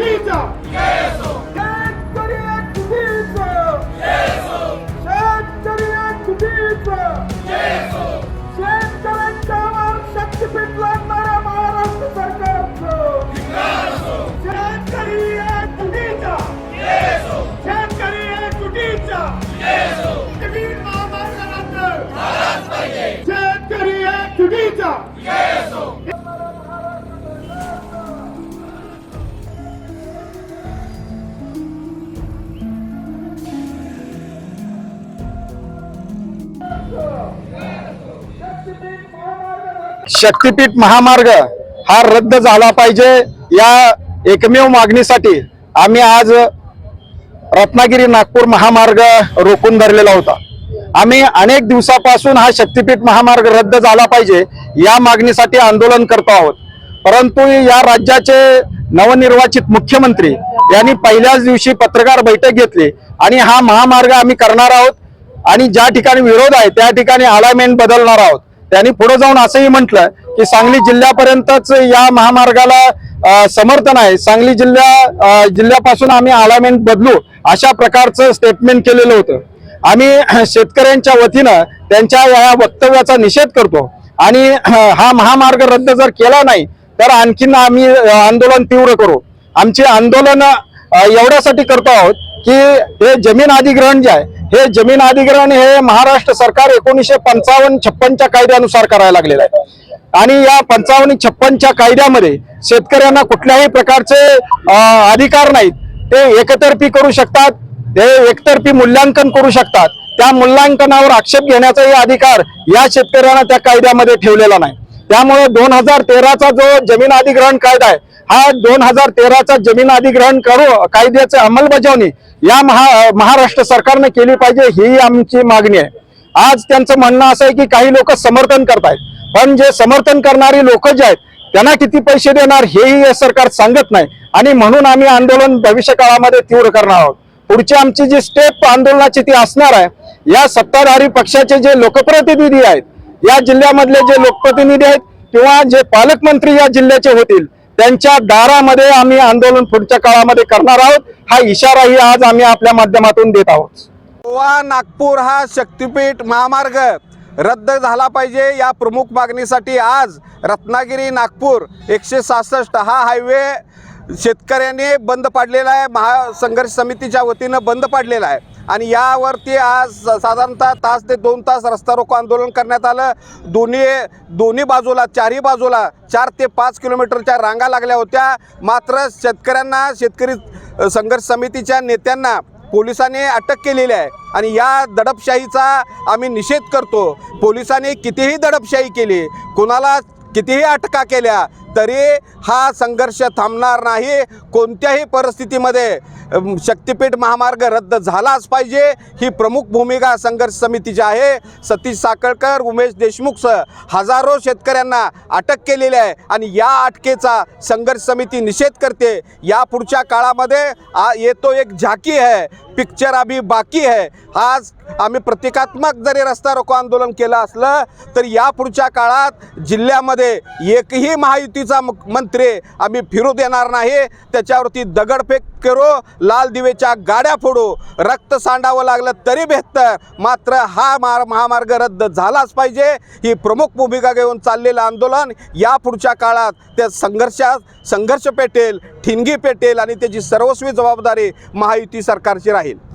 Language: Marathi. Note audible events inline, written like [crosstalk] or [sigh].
Milicia! ¡Eso! शक्तीपीठ महामार्ग हा रद्द झाला पाहिजे या एकमेव मागणीसाठी आम्ही आज रत्नागिरी नागपूर महामार्ग रोखून धरलेला होता. आम्ही अनेक दिवसापासून हा शक्तीपीठ महामार्ग रद्द झाला पाहिजे या मागणीसाठी आंदोलन करतो आहोत. परंतु या राज्याचे नवनिर्वाचित मुख्यमंत्री यांनी पहिल्याच दिवशी पत्रकार बैठक घेतली आणि हा महामार्ग आम्ही करणार आहोत आणि ज्या ठिकाणी विरोध आहे त्या ठिकाणी अलायमेंट बदलणार आहोत. त्यांनी पुढे जाऊन असंही म्हटलं की सांगली जिल्ह्यापर्यंतच या महामार्गाला समर्थन आहे. सांगली जिल्ह्या जिल्ह्यापासून आम्ही अलाइनमेंट बदलू अशा प्रकारचं स्टेटमेंट केलेलं होतं. आम्ही [clears throat] शेतकऱ्यांच्या वतीनं त्यांच्या या वक्तव्याचा निषेध करतो. आणि [clears throat] हा महामार्ग रद्द जर केला नाही तर आणखीन आम्ही आंदोलन तीव्र करू. आमचे आंदोलन एवढ्यासाठी करतो आहोत की हे जमीन अधिग्रहण जे आहे हे जमीन अधिग्रहण हे महाराष्ट्र सरकार एकोणीसशे पंचावन्न छप्पनच्या कायद्यानुसार करायला लागलेलं आहे. आणि या पंचावन्न छप्पनच्या कायद्यामध्ये शेतकऱ्यांना कुठल्याही प्रकारचे अधिकार नाहीत. ते एकतर्फी करू शकतात ते एकतर्फी मूल्यांकन करू शकतात. त्या मूल्यांकनावर आक्षेप घेण्याचाही अधिकार या शेतकऱ्यांना त्या कायद्यामध्ये ठेवलेला नाही. त्यामुळे दोन हजार तेराचा जो जमीन अधिग्रहण कायदा आहे हा दोन हजार तेराचा जमीन अधिग्रहण करू कायद्याची अंमलबजावणी या महा महाराष्ट्र सरकारने केली पाहिजे ही आमची मागणी आहे. आज त्यांचं म्हणणं असं आहे की काही लोक समर्थन करतायत. पण जे समर्थन करणारी लोक जे आहेत त्यांना किती पैसे देणार हेही हे सरकार सांगत नाही. आणि म्हणून आम्ही आंदोलन भविष्य काळामध्ये तीव्र करणार आहोत. पुढची आमची जी स्टेप आंदोलनाची ती असणार आहे या सत्ताधारी पक्षाचे जे लोकप्रतिनिधी आहेत या जिल्ह्यामधले जे लोकप्रतिनिधी आहेत किंवा जे पालकमंत्री या जिल्ह्याचे होतील त्यांच्या दारामध्ये आम्ही आंदोलन पुढच्या काळामध्ये करणार आहोत. हा इशाराही आज आम्ही आपल्या माध्यमातून देत आहोत. गोवा नागपूर हा शक्तीपीठ महामार्ग रद्द झाला पाहिजे या प्रमुख मागणीसाठी आज रत्नागिरी नागपूर एकशे सहासष्ट हा हायवे शेतकऱ्यांनी बंद पाडलेला आहे. महासंघर्ष समितीच्या वतीनं बंद पाडलेला आहे. आणि यावरती आज स- साधारणतः तास ते दोन तास रस्ता रोको आंदोलन करण्यात आलं. दोन्ही दोन्ही बाजूला चारही बाजूला चार ते पाच किलोमीटरच्या रांगा लागल्या होत्या. मात्र शेतकऱ्यांना शेतकरी संघर्ष समितीच्या नेत्यांना पोलिसांनी अटक केलेली आहे. आणि या दडपशाहीचा आम्ही निषेध करतो. पोलिसांनी कितीही दडपशाही केली कोणाला कितीही अटका केल्या तरी हा संघर्ष थांबणार नाही. कोणत्याही परिस्थितीमध्ये शक्तिपीठ महामार्ग रद्द झालाच पाहिजे. ही प्रमुख भूमिका संघर्ष समितीची आहे. सतीश साकळकर उमेश देशमुखसह हजारो शेतकऱ्यांना अटक केलेली आहे आणि या अटकेचा संघर्ष समिती निषेध करते. या पुढच्या काळामध्ये आ येतो एक झाकी है पिक्चर अभी बाकी है आज आम्ही प्रतिकात्मक जरी रस्ता रोको आंदोलन केलं असलं तर या पुढच्या काळात जिल्ह्यामध्ये एकही महायुती मुख- मंत्री आम्ही फिरू देणार नाही. त्याच्यावरती दगडफेक करू लाल दिवेच्या गाड्या फोडू. रक्त सांडावं लागलं तरी बेहतर मात्र हा मार महामार्ग रद्द झालाच पाहिजे. ही प्रमुख भूमिका घेऊन चाललेलं आंदोलन या पुढच्या काळात त्या संघर्षात संघर्ष पेटेल ठिणगी पेटेल आणि त्याची सर्वस्वी जबाबदारी महायुती सरकारची राहील.